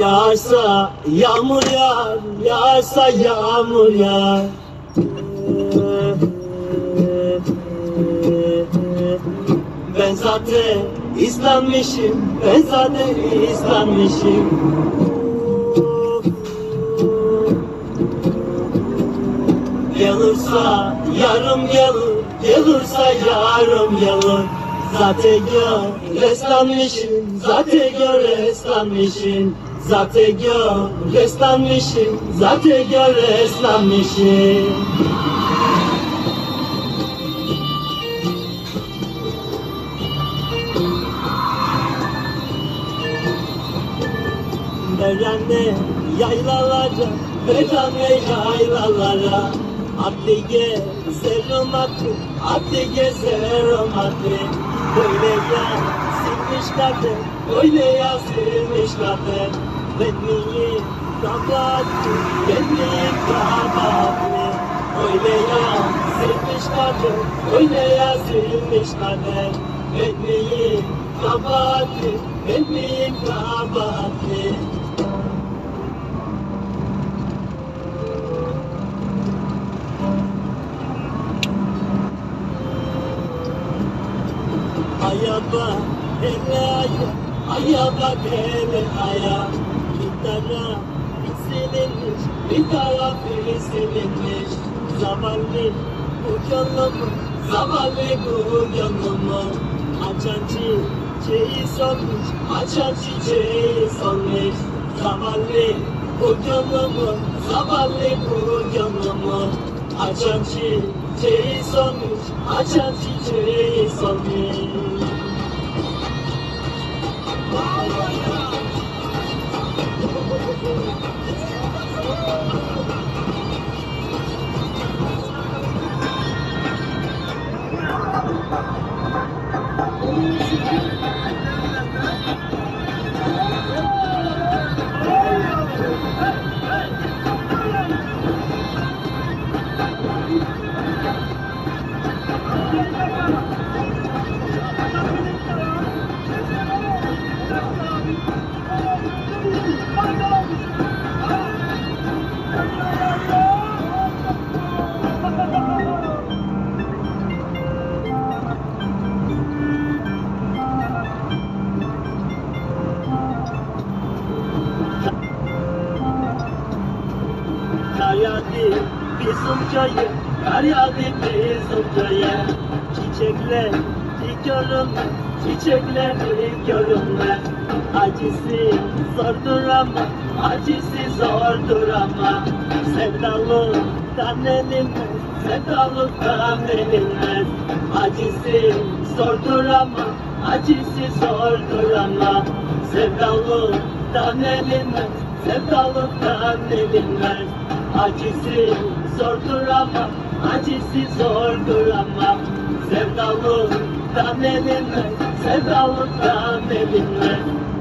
Yağarsa yağmur yağar, yağarsa yağmur yağar. Ben zaten islanmışım, ben zaten islanmışım. Gelirse yarım gelir, gelirse yarım gelir. Zaten gör reslanmışım, zaten gör reslanmışım. Zaten gör reslanmışım, zaten gör reslanmışım. Verende yaylalara, verende yaylalara. Atlige serum attı, atlige serum attı. Böyle ya silmiş kadın, böyle ya silmiş kadın Bedniyi kapattı, bedniyi kapattı Öyle ya silmiş kadın, öyle ya silmiş kadın Bedniyi kapattı, bedniyi kapattı Aya bak hele aya, aya bak hele aya Bir taraf silinmiş, bir taraf silinmiş Zavallı gönlümü, zavallı gönlümü Açan çiçeği solmuş, açan çiçeği solmuş Zavallı gönlümü, zavallı gönlümü Açan çiçeği solmuş, açan çiçeği solmuş Kar yağdı bizim köye, kar yağdı bizim köye Çiçekler görünmez, çiçekler görünmez Acısı zordur ama, acısı zordur ama Sevdalıktan elinmez, sevdalıktan elinmez Acısı zordur ama, acısı zordur ama Sevdalıktan elinmez, sevdalıktan elinmez Acısı zordur ama, acısı zordur ama Sevdalıktan elinmez, sevdalıktan elinmez